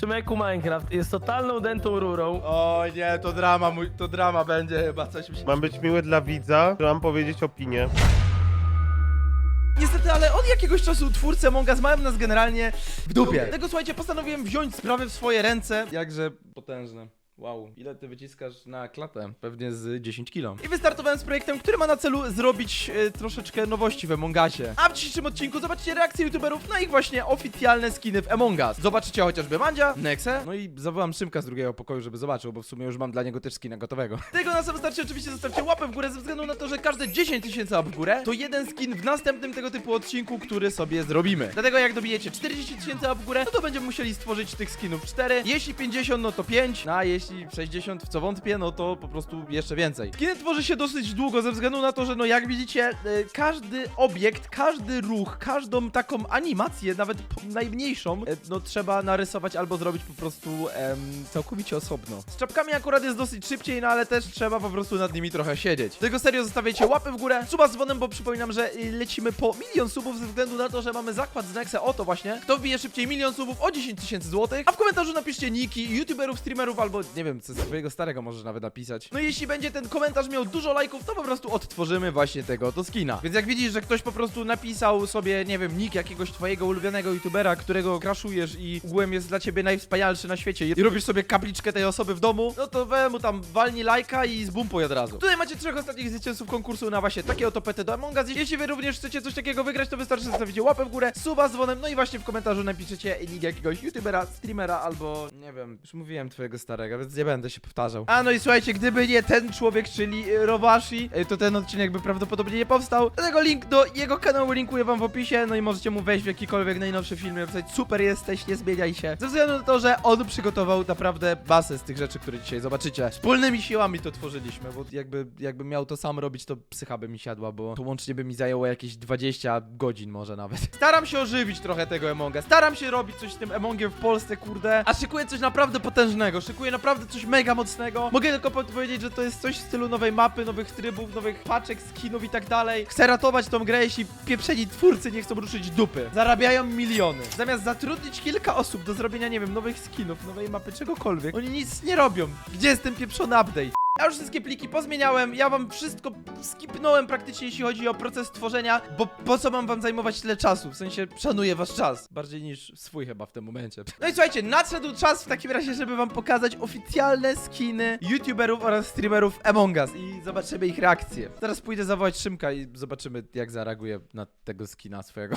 Szymeku Minecraft jest totalną dętą rurą. O nie, to drama, mój, to drama będzie chyba, coś mi się... Mam być miły dla widza, czy mam powiedzieć opinię? Niestety, ale od jakiegoś czasu twórcy Among Us mają nas generalnie w dupie. Dlatego słuchajcie, postanowiłem wziąć sprawy w swoje ręce. Jakże potężne. Wow, ile ty wyciskasz na klatę? Pewnie z 10 kilo. I wystartowałem z projektem, który ma na celu zrobić e, troszeczkę nowości w Among Usie. A w dzisiejszym odcinku zobaczycie reakcje youtuberów na ich właśnie oficjalne skiny w Among Us. Zobaczycie chociażby Mandzia, Nexe, no i zawołam Szymka z drugiego pokoju, żeby zobaczył, bo w sumie już mam dla niego też skina gotowego. Tego na sam starcie oczywiście zostawcie łapę w górę ze względu na to, że każde 10 tysięcy łap w górę to jeden skin w następnym tego typu odcinku, który sobie zrobimy. Dlatego jak dobijecie 40 tysięcy łap w górę, no to będziemy musieli stworzyć tych skinów 4. Jeśli 50, no to 5. No, a jeśli 60, w co wątpię, no to po prostu jeszcze więcej. Skiny tworzy się dosyć długo ze względu na to, że no jak widzicie, e, każdy obiekt, każdy ruch, każdą taką animację, nawet najmniejszą, e, no trzeba narysować albo zrobić po prostu em, całkowicie osobno. Z czapkami akurat jest dosyć szybciej, no ale też trzeba po prostu nad nimi trochę siedzieć. Tego serio zostawiajcie łapy w górę, suba z dzwonem, bo przypominam, że y, lecimy po milion subów ze względu na to, że mamy zakład z Nexa, o to właśnie. Kto wbije szybciej milion subów o 10 tysięcy złotych, a w komentarzu napiszcie niki youtuberów, streamerów albo nie wiem, co swojego starego możesz nawet napisać. No i jeśli będzie ten komentarz miał dużo lajków, to po prostu odtworzymy właśnie tego to skina. Więc jak widzisz, że ktoś po prostu napisał sobie, nie wiem, nick jakiegoś twojego ulubionego youtubera, którego kraszujesz i ogółem jest dla ciebie najwspanialszy na świecie i robisz sobie kapliczkę tej osoby w domu, no to we mu tam walnij lajka i zbumpuj od razu. Tutaj macie trzech ostatnich zwycięzców konkursu na właśnie takie oto pety do Among Us. Jeśli wy również chcecie coś takiego wygrać, to wystarczy zostawić łapę w górę, suba z dzwonem, no i właśnie w komentarzu napiszecie nick jakiegoś youtubera, streamera albo nie wiem, już mówiłem twojego starego, więc nie będę się powtarzał. A no i słuchajcie, gdyby nie ten człowiek, czyli y, Rowashi, y, to ten odcinek by prawdopodobnie nie powstał. Dlatego link do jego kanału linkuję wam w opisie, no i możecie mu wejść w jakikolwiek najnowszy film i napisać super jesteś, nie zmieniaj się. Ze względu na to, że on przygotował naprawdę basę z tych rzeczy, które dzisiaj zobaczycie. Wspólnymi siłami to tworzyliśmy, bo jakby, jakby miał to sam robić, to psycha by mi siadła, bo to łącznie by mi zajęło jakieś 20 godzin może nawet. Staram się ożywić trochę tego Emonga, staram się robić coś z tym Emongiem w Polsce, kurde, a szykuję coś naprawdę potężnego, szykuję naprawdę coś mega mocnego. Mogę tylko powiedzieć, że to jest coś w stylu nowej mapy, nowych trybów, nowych paczek, skinów i tak dalej. Chcę ratować tą grę, jeśli pieprzeni twórcy nie chcą ruszyć dupy. Zarabiają miliony. Zamiast zatrudnić kilka osób do zrobienia, nie wiem, nowych skinów, nowej mapy, czegokolwiek, oni nic nie robią. Gdzie jest ten pieprzony update? Ja już wszystkie pliki pozmieniałem, ja wam wszystko skipnąłem praktycznie, jeśli chodzi o proces tworzenia, bo po co mam wam zajmować tyle czasu? W sensie szanuję wasz czas, bardziej niż swój chyba w tym momencie. No i słuchajcie, nadszedł czas w takim razie, żeby wam pokazać oficjalne skiny youtuberów oraz streamerów Among Us i zobaczymy ich reakcje. Teraz pójdę zawołać Szymka i zobaczymy jak zareaguje na tego skina swojego.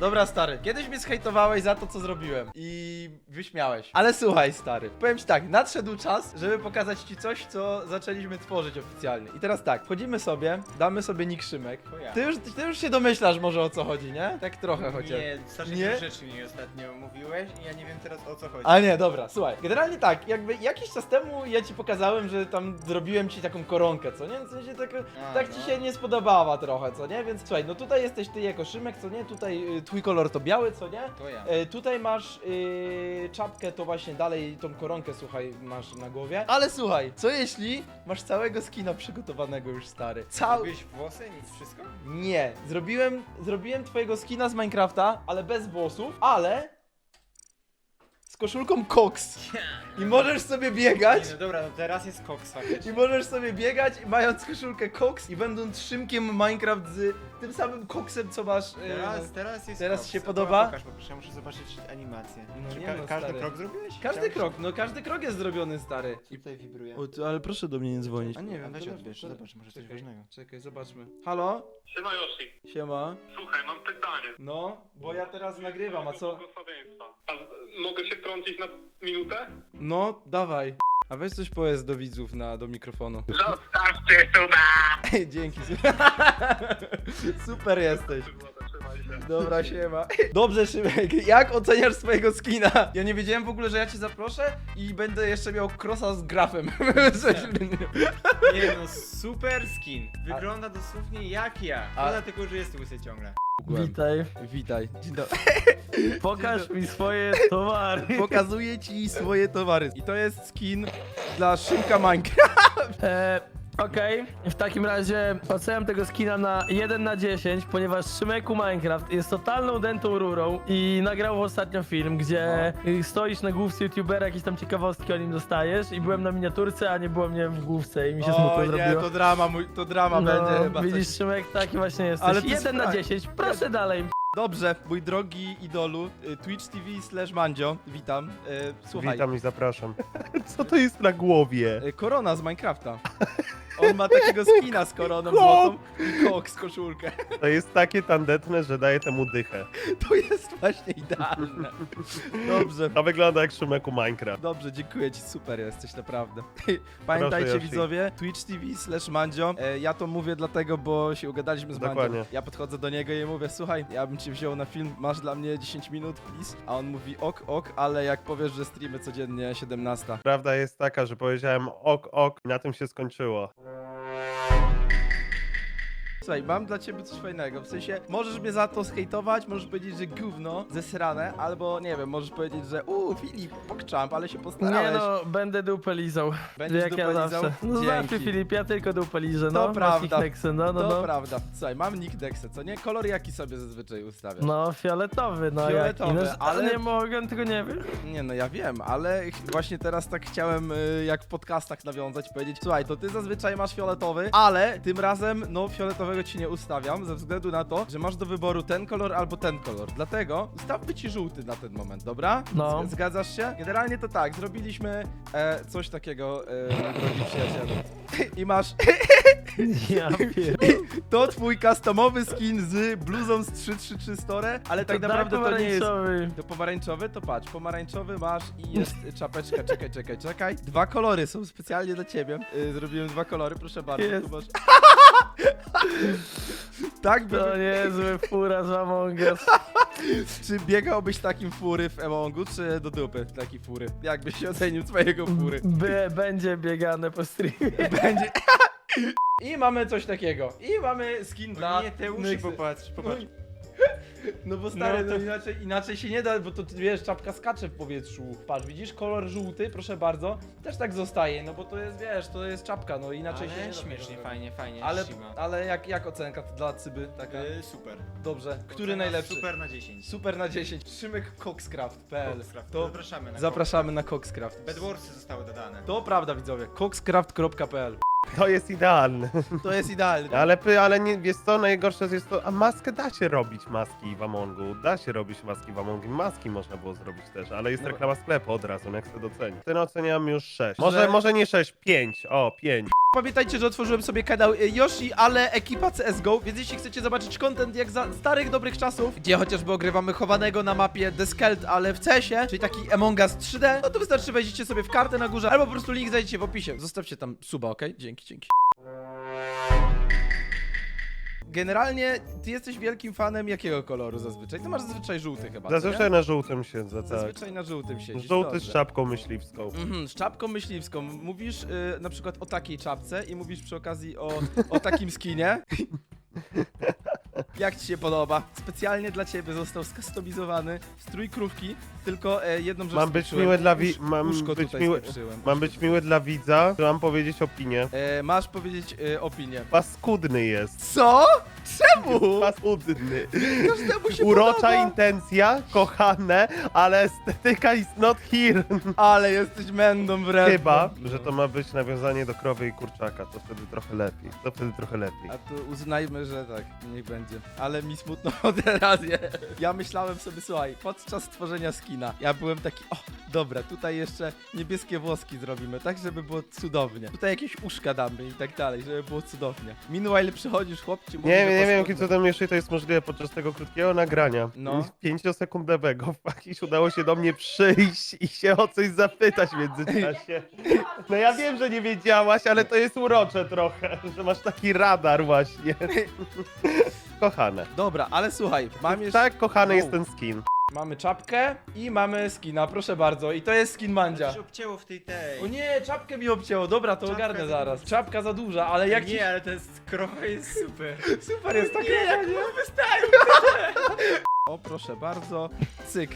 Dobra, stary, kiedyś mnie zhejtowałeś za to, co zrobiłem i wyśmiałeś. Ale słuchaj, stary, powiem ci tak, nadszedł czas, żeby pokazać ci coś, co zaczęliśmy tworzyć oficjalnie. I teraz tak, wchodzimy sobie, damy sobie nick Szymek. Ty już, ty już się domyślasz może o co chodzi, nie? Tak trochę chociaż. Nie, strasznie Nie? nie? rzeczy mi ostatnio mówiłeś i ja nie wiem teraz o co chodzi. Ale nie, dobra, słuchaj. Generalnie tak, jakby jakiś czas temu ja ci pokazałem, że tam zrobiłem ci taką koronkę, co nie? W sensie tak, A, tak no. ci się nie spodobała trochę, co nie? Więc słuchaj, no tutaj jesteś ty jako Szymek, co nie? Tutaj y, twój kolor to biały, co nie? To ja. E, tutaj masz y, czapkę, to właśnie dalej tą koronkę, słuchaj, masz na głowie. Ale słuchaj, co jeśli masz całego skina przygotowanego już stary? Cały. Zrobiłeś włosy, nic, wszystko? Nie, zrobiłem, zrobiłem twojego skina z Minecrafta, ale bez włosów, ale z koszulką Cox. I możesz sobie biegać. Nie, no dobra, no teraz jest koks faktycznie. I możesz sobie biegać, mając koszulkę Cox i będąc Szymkiem Minecraft z tym samym Coxem, co masz. e, Teraz, teraz jest Teraz koks. się To podoba? Pokaż, poproszę, ja muszę zobaczyć animację. No Czy nie ka- no, każdy stary. krok zrobiłeś? Każdy krok, no każdy krok jest zrobiony, stary. I tutaj wibruje. O, tu, ale proszę do mnie nie dzwonić. A nie wiem, weź to- odbierz, to- zobacz, może coś czekaj, ważnego. Czekaj, zobaczmy. Halo? Siema Yoshi, Siema. słuchaj, mam pytanie. No, bo ja teraz nagrywam, a co? Błogosławieństwa. A z- mogę się wtrącić na minutę? No, dawaj. A weź coś powiedz do widzów na, do mikrofonu. Zostawcie suba! Dzięki. Super jesteś. Dobra, siema. Dobrze, Szymek, jak oceniasz swojego skina? Ja nie wiedziałem w ogóle, że ja cię zaproszę i będę jeszcze miał crossa z grafem. Nie no, super skin. Wygląda dosłownie jak ja. A- dlatego, że jest łysy ciągle. Witaj. Witaj. Dzień dobry. Pokaż mi swoje towary. Pokazuję ci swoje towary. I to jest skin dla Szymka Minecraft. E, Okej, w takim razie oceniam tego skina na 1 na 10, ponieważ Szymeku Minecraft jest totalną dętą rurą i nagrał ostatnio film, gdzie y, stoisz na główce youtubera, jakieś tam ciekawostki o nim dostajesz i byłem na miniaturce, a nie było mnie w główce i mi się smutno O nie, zrobiło. to drama, mój, to drama będzie No, chyba. widzisz Coś. Szymek, taki właśnie jesteś. Ale to 1 na słuchaj, 10, proszę dalej. Dobrze, mój drogi idolu, y, Twitch TV slash Mandzio, witam. Y, Słuchaj, Witam i zapraszam. Co to jest na głowie? y, korona z Minecrafta. On ma takiego skina z koroną złotą i koks koszulkę. To jest takie tandetne, że daje temu dychę. To jest właśnie idealne. Dobrze. To wygląda jak Szymeku Minecraft. Dobrze, dziękuję ci, super jesteś, naprawdę. Pamiętajcie Yoshi. widzowie, Twitch TV slash Mandzio. Ja to mówię dlatego, bo się ugadaliśmy z Mandzio. Dokładnie. Ja podchodzę do niego i mówię, słuchaj, ja bym cię wziął na film, masz dla mnie 10 minut, please? A on mówi, ok, ok, ale jak powiesz, że streamy codziennie 17. Prawda jest taka, że powiedziałem ok, ok i na tym się skończyło. Słuchaj, mam dla ciebie coś fajnego, w sensie, możesz mnie za to zhejtować, możesz powiedzieć, że gówno, zesrane, albo, nie wiem, możesz powiedzieć, że uuu, Filip, pokczamp, ale się Nie postarałeś. no, będę dupę lizał. Będziesz jak ja dupę lizał? zawsze. No Dzięki. Filip, ja tylko dupę liżę, To no. masz prawda. No, no, to no. prawda. Słuchaj, mam nick Dexa, co nie? Kolor jaki sobie zazwyczaj ustawiasz? No, fioletowy, no Fioletowy, jaki. No, ale ale- nie mogę, tego nie wiem. Nie no, ja wiem, ale ch- właśnie teraz tak chciałem y, jak w podcastach nawiązać, powiedzieć, słuchaj, to ty zazwyczaj masz fioletowy, ale tym razem, no, fioletowego ci nie ustawiam, ze względu na to, że masz do wyboru ten kolor albo ten kolor. Dlatego ustawmy ci żółty na ten moment, dobra? No. Z- Zgadzasz się? Generalnie to tak, zrobiliśmy e, coś takiego, e, drogi przyjacielu. I masz Ja pier... to twój customowy skin z bluzą z 333 Store, ale tak To naprawdę to nie jest... To pomarańczowy, to patrz, pomarańczowy masz i jest czapeczka, czekaj, czekaj, czekaj. Dwa kolory są specjalnie dla ciebie. Y, zrobiłem dwa kolory, proszę bardzo. Jest. Tu masz... tak, by... To niezły fura z Among Us. czy biegałbyś takim fury w Emongu, czy do dupy taki fury? Jakbyś się ocenił swojego fury? By, będzie biegane po streamie. Będzie... I mamy coś takiego. I mamy skin dla... Nie, te uszy popatrz, popatrz. No bo stary, No to to- inaczej, inaczej się nie da, bo to wiesz, czapka skacze w powietrzu. Patrz, widzisz, kolor żółty, proszę bardzo, też tak zostaje, no bo to jest, wiesz, to jest czapka, no inaczej się nie Ale da. śmiesznie, tego fajnie, fajnie, Ale, ale jak, jak ocenka dla Cyby taka? Y, super. Dobrze. Który Ocena najlepszy? Super na 10. Super na 10. Szymek Coxcraft.pl Coxcraft. To Zapraszamy na zapraszamy na Coxcraft. Bedwarsy zostały dodane. To prawda widzowie, coxcraft.pl To jest idealne. To jest idealne. Ale, py- ale nie, wiesz co, najgorsze jest to, a maskę da się robić maski w Amongu, da się robić maski w Amongu, maski można było zrobić też, ale jest No. reklama sklepu od razu, jak chcę docenić. Ten oceniam już 6. Może, Że- może nie 6, 5, o 5. Pamiętajcie, że otworzyłem sobie kanał y, Yoshi, ale ekipa CSGO, więc jeśli chcecie zobaczyć content jak za starych, dobrych czasów, gdzie chociażby ogrywamy chowanego na mapie The Skelt, ale w CS-ie, czyli taki Among Us 3D, no to wystarczy wejdziecie sobie w kartę na górze, albo po prostu link znajdziecie w opisie. Zostawcie tam suba, ok? Dzięki, dzięki. Generalnie, ty jesteś wielkim fanem jakiego koloru zazwyczaj? Ty masz zazwyczaj żółty chyba, co nie? Zazwyczaj na żółtym siedzę, tak. Zazwyczaj na żółtym siedzisz, Żółty z dobrze. czapką myśliwską. Mhm, z czapką myśliwską. Mówisz y, na przykład o takiej czapce i mówisz przy okazji o, o takim skinie. Jak ci się podoba? Specjalnie dla ciebie został skustomizowany strój krówki, tylko e, jedną rzecz Mam być miły dla wi- mam być tutaj miły-. Mam być miły dla widza, to mam powiedzieć opinię. E, masz powiedzieć e, opinię. Paskudny jest. Co? Czemu? Paskudny. Każdemu się Urocza podoba. intencja, kochane, ale estetyka is not here. Ale jesteś mędą wredną. Chyba, że to ma być nawiązanie do krowy i kurczaka, to wtedy trochę lepiej. To wtedy trochę lepiej. A to uznajmy, że tak, niech będzie. Ale mi smutno od razu. Ja myślałem sobie, słuchaj, podczas tworzenia skina, ja byłem taki, o, dobra, tutaj jeszcze niebieskie włoski zrobimy, tak, żeby było cudownie. Tutaj jakieś uszka damy i tak dalej, żeby było cudownie. Meanwhile przychodzisz, chłop ci mówi, Nie, wiem, nie wiem, jakim paskudne. cudem jeszcze to jest możliwe podczas tego krótkiego nagrania. No. Pięciosekundowego. Jakiś udało się do mnie przyjść i się o coś zapytać w międzyczasie. No ja wiem, że nie wiedziałaś, ale to jest urocze trochę, że masz taki radar właśnie. Kochane. Dobra, ale słuchaj, mam jeszcze... Tak, kochany Wow. jest ten skin. Mamy czapkę i mamy skina, proszę bardzo. I to jest skin Mandzia. się obcięło w tej tej. O nie, czapkę mi obcięło, dobra, to Czapka ogarnę za zaraz. Czapka za duża, ale jak ci... Nie, ale to jest krowa jest super. Super jest tak nie, nie? wystaje. O, proszę bardzo. Cyk.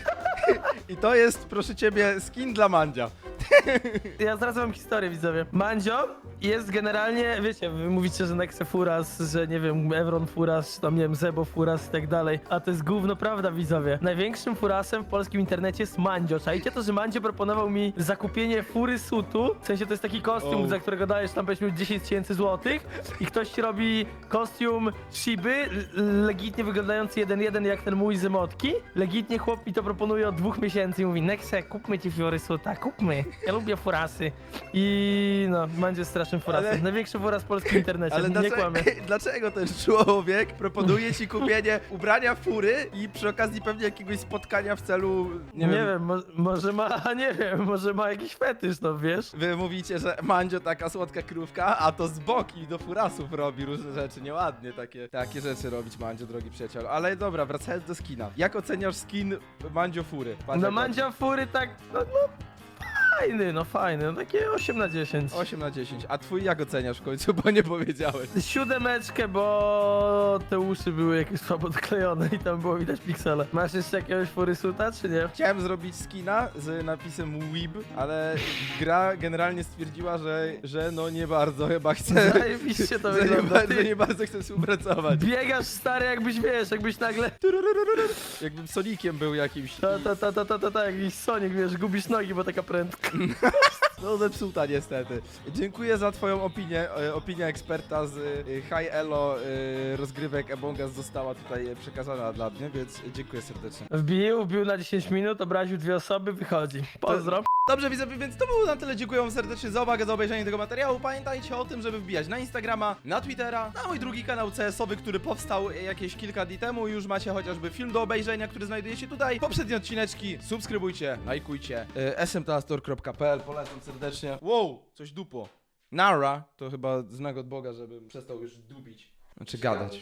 I to jest, proszę ciebie, skin dla Mandzia. Ja zdradzę wam historię, widzowie. Mandzio jest generalnie, wiecie, wy mówicie, że Nexe Furas, że nie wiem, Evron Furas, czy tam nie wiem, Zebo Furas i tak dalej, a to jest gówno prawda, widzowie. Największym furasem w polskim internecie jest Mandzio. Czajcie to, że Mandzio proponował mi zakupienie fury sutu, w sensie to jest taki kostium, O. za którego dajesz tam powiedzmy 10 tysięcy złotych i ktoś ci robi kostium Shiby, l- legitnie wyglądający jeden jeden jak ten mój z emotki. Legitnie chłop mi to proponuje od dwóch miesięcy i mówi, Nexe, kupmy ci fury suta, kupmy. Ja lubię furasy. I no, jest strasznym furasem. Ale- Największy furas w polskim internecie, Ale nie dlaczego, kłamie. dlaczego ten człowiek proponuje ci kupienie ubrania fury i przy okazji pewnie jakiegoś spotkania w celu, nie, Nie, wiem, mo może ma, nie wiem, może ma jakiś fetysz, no wiesz? Wy mówicie, że Mandzio taka słodka krówka, a to z boki do furasów robi różne rzeczy, nieładnie takie, takie rzeczy robić Mandzio, drogi przyjaciel. Ale dobra, wracając do skina. Jak oceniasz skin Mandzio Fury? Patrz, No jak Mandzio fury tak, no, no fajny, no fajny, no takie 8 na 10. 8 na 10. A twój jak oceniasz w końcu, bo nie powiedziałeś. Siódemeczkę, bo te uszy były jakieś słabo doklejone i tam było widać piksele. Masz jeszcze jakiegoś furysuta, czy nie? Chciałem zrobić skina z napisem Weeb, ale gra generalnie stwierdziła, że, że no nie bardzo chyba chce. Zajebiście to że, nie wygląda. bardzo, Ty nie bardzo chce współpracować. biegasz stary jakbyś, wiesz, jakbyś nagle... Jakbym Soniciem był jakimś. Ta, ta, ta, ta, ta, ta, ta, jakiś Sonic, wiesz, gubisz nogi, bo taka prędka. fuck. No zepsuta niestety. Dziękuję za twoją opinię. E, Opinia eksperta z e, High Elo e, rozgrywek Among Us została tutaj e, przekazana dla mnie, więc dziękuję serdecznie. Wbił, wbił na 10 minut, obraził dwie osoby, wychodzi. Pozdro. Dobrze widzowie, więc to było na tyle. Dziękuję wam serdecznie za uwagę, za obejrzenie tego materiału. Pamiętajcie o tym, żeby wbijać na Instagrama, na Twittera, na mój drugi kanał CS-owy, który powstał e, jakieś kilka dni temu. Już macie chociażby film do obejrzenia, który znajduje się tutaj. Poprzednie odcineczki, subskrybujcie, lajkujcie. E, smtastor.pl, polecam serdecznie. Wow, coś dupo. Nara, to chyba znak od Boga, żebym przestał już dubić. Znaczy gadać.